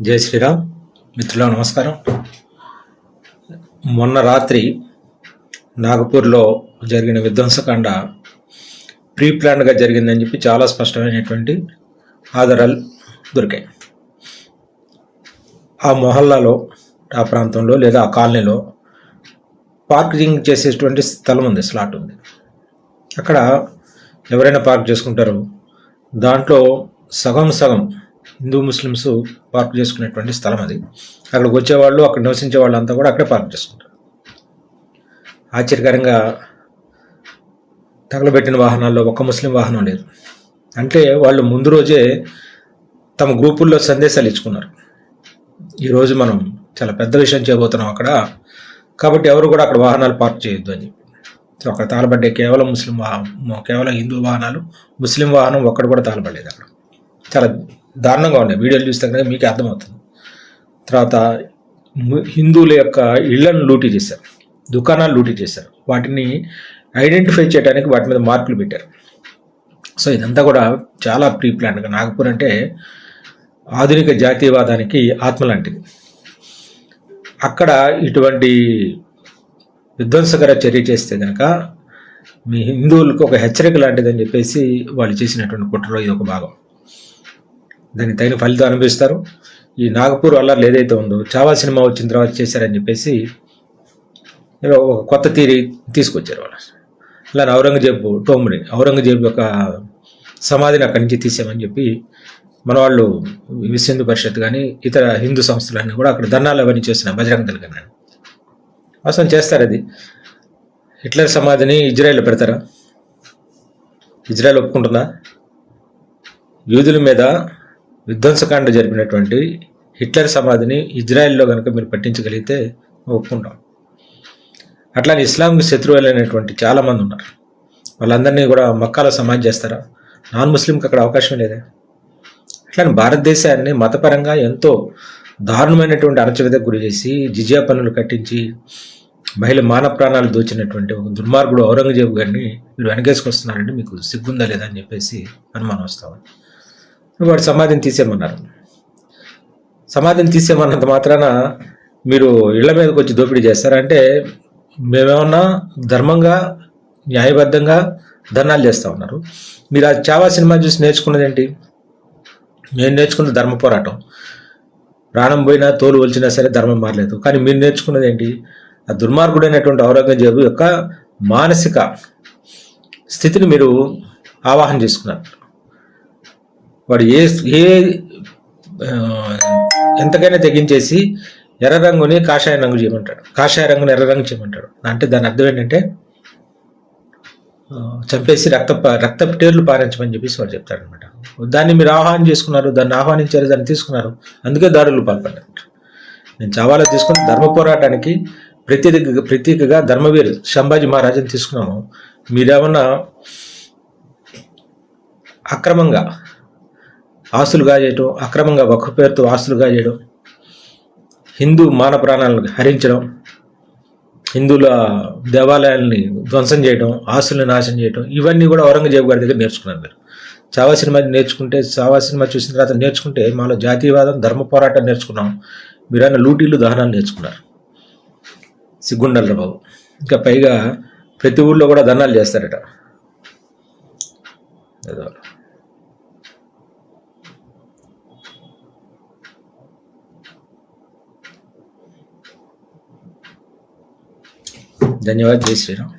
జై శ్రీరామ్. మిత్రుల నమస్కారం. మొన్న రాత్రి నాగపూర్లో జరిగిన విధ్వంసకాండ ప్రీ ప్లాన్డ్గా జరిగిందని చెప్పి చాలా స్పష్టమైనటువంటి ఆధారాలు దొరికాయి. ఆ మొహల్లాలో ఆ ప్రాంతంలో లేదా ఆ కాలనీలో పార్కింగ్ చేసేటువంటి స్థలం ఉంది స్లాట్ ఉంది. అక్కడ ఎవరైనా పార్క్ చేసుకుంటారు దాంట్లో సగం సగం హిందూ ముస్లిమ్స్ పార్క్ చేసుకునేటువంటి స్థలం అది. అక్కడికి వచ్చేవాళ్ళు అక్కడ నివసించే వాళ్ళంతా కూడా అక్కడే పార్క్ చేసుకుంటారు. ఆశ్చర్యకరంగా తగలబెట్టిన వాహనాల్లో ఒక్క ముస్లిం వాహనం లేదు. అంటే వాళ్ళు ముందు రోజే తమ గ్రూపుల్లో సందేశాలు ఇచ్చుకున్నారు. ఈరోజు మనం చాలా పెద్ద విషయం చేయబోతున్నాం అక్కడ. కాబట్టి ఎవరు కూడా అక్కడ వాహనాలు పార్క్ చేయొద్దు అని చెప్పి. సో అక్కడ తాళబడ్డే కేవలం ముస్లిం వాహనం కేవలం హిందూ వాహనాలు ముస్లిం వాహనం ఒక్కడు కూడా తాళబడలేదు అక్కడ. చాలా దారుణంగా ఉన్నాయి. వీడియోలు చూస్తే కనుక మీకే అర్థమవుతుంది. తర్వాత హిందువుల యొక్క ఇళ్ళను లూటీ చేశారు. దుకాణాలు లూటీ చేశారు. వాటిని ఐడెంటిఫై చేయడానికి వాటి మీద మార్కులు పెట్టారు. సో ఇదంతా కూడా చాలా ప్రీ ప్లాన్గా నాగపూర్ అంటే ఆధునిక జాతీయవాదానికి ఆత్మ లాంటిది అక్కడ ఇటువంటి విధ్వంసకర చర్య చేస్తే కనుక మీ హిందువులకు ఒక హెచ్చరిక లాంటిదని చెప్పేసి వాళ్ళు చేసినటువంటి కుట్రలో ఇది ఒక భాగం. దానికి తగిన ఫలితం అనుభవిస్తారు. ఈ నాగపూర్ అల్లర్లు ఏదైతే ఉందో చావా సినిమా వచ్చిన తర్వాత చేశారని చెప్పేసి ఒక కొత్త తీరి తీసుకొచ్చారు వాళ్ళు. అలా ఔరంగజేబు టోముని ఔరంగజేబు యొక్క సమాధిని అక్కడి నుంచి తీసామని చెప్పి మన వాళ్ళు విశ్వ పరిషత్ కానీ ఇతర హిందూ సంస్థలన్నీ కూడా అక్కడ ధర్నాలు అవన్నీ చేసిన బజరంగ దళ కానీ అసలు చేస్తారు అది. హిట్లర్ సమాధిని ఇజ్రాయెల్ పెడతారా? ఇజ్రాయెల్ ఒప్పుకుంటుందా? యూదుల మీద విధ్వంసకాండ జరిపినటువంటి హిట్లర్ సమాధిని ఇజ్రాయెల్లో కనుక మీరు పట్టించగలిగితే ఒప్పుకుంటాం. అట్లానే ఇస్లాంకి శత్రువులైనటువంటి చాలామంది ఉన్నారు. వాళ్ళందరినీ కూడా మక్కాలో సమాధి చేస్తారా? నాన్ ముస్లింకి అక్కడ అవకాశం లేదే? అట్లానే భారతదేశాన్ని మతపరంగా ఎంతో దారుణమైనటువంటి అణచివేతకు గురి చేసి జిజియా పనులు కట్టించి మహిళ మానవ ప్రాణాలు దోచినటువంటి ఒక దుర్మార్గుడు ఔరంగజేబు గారిని మీరు వెనకేసుకొస్తున్నారంటే మీకు సిగ్గుందా లేదా అని చెప్పేసి అనుమానం వస్తామని వాడు సమాధిని తీసేయమన్నారు. సమాధిని తీసేయమన్నంత మాత్రాన మీరు ఇళ్ళ మీదకి వచ్చి దోపిడీ చేస్తారంటే మేమేమన్నా ధర్మంగా న్యాయబద్ధంగా ధర్నాలు చేస్తూ ఉన్నారు. మీరు ఆ చావా సినిమా చూసి నేర్చుకున్నది ఏంటి నేను నేర్చుకున్న ధర్మ పోరాటం. ప్రాణం పోయినా తోలు ఒలిచినా సరే ధర్మం మారలేదు. కానీ మీరు నేర్చుకున్నది ఏంటి ఆ దుర్మార్గుడైనటువంటి ఔరంగజేబు యొక్క మానసిక స్థితిని మీరు ఆవాహన చేసుకున్నారు. వాడు ఏ ఏ ఎంతకైనా తెగించేసి ఎర్ర రంగుని కాషాయ రంగు చేయమంటాడు. కాషాయ రంగుని ఎర్ర రంగు చేయమంటాడు. అంటే దాని అర్థం ఏంటంటే చంపేసి రక్త రక్త టేర్లు పారించమని చెప్పేసి వాడు చెప్తాడు అనమాట దాన్ని మీరు ఆహ్వానం చేసుకున్నారు దాన్ని ఆహ్వానించారు దాన్ని తీసుకున్నారు. అందుకే దాడులు పాల్పడ్డారు నేను చావాలో తీసుకుని ధర్మ పోరాటానికి ప్రత్యేక ప్రతీకగా ధర్మవీర్ శంభాజీ మహారాజుని తీసుకున్నాము. మీరేమన్నా అక్రమంగా ఆస్తులు కాజేయటం అక్రమంగా ఒక్క పేరుతో ఆస్తులు కాజేయడం హిందూ మాన ప్రాణాలను హరించడం హిందువుల దేవాలయాల్ని ధ్వంసం చేయడం ఆస్తుల్ని నాశనం చేయడం ఇవన్నీ కూడా ఔరంగజేబు గారి దగ్గర నేర్చుకున్నారు మీరు. చావా సినిమా నేర్చుకుంటే చావా సినిమా చూసిన తర్వాత నేర్చుకుంటే మాలో జాతీయవాదం ధర్మ పోరాటం నేర్చుకున్నాం. మీరైనా లూటీలు దహనాలు నేర్చుకున్నారు. సిగ్గుండల బాబు. ఇంకా పైగా ప్రతి ఊళ్ళో కూడా దహనాలు చేస్తారట. ధన్యవాదాలు జై శ్రీరామ్.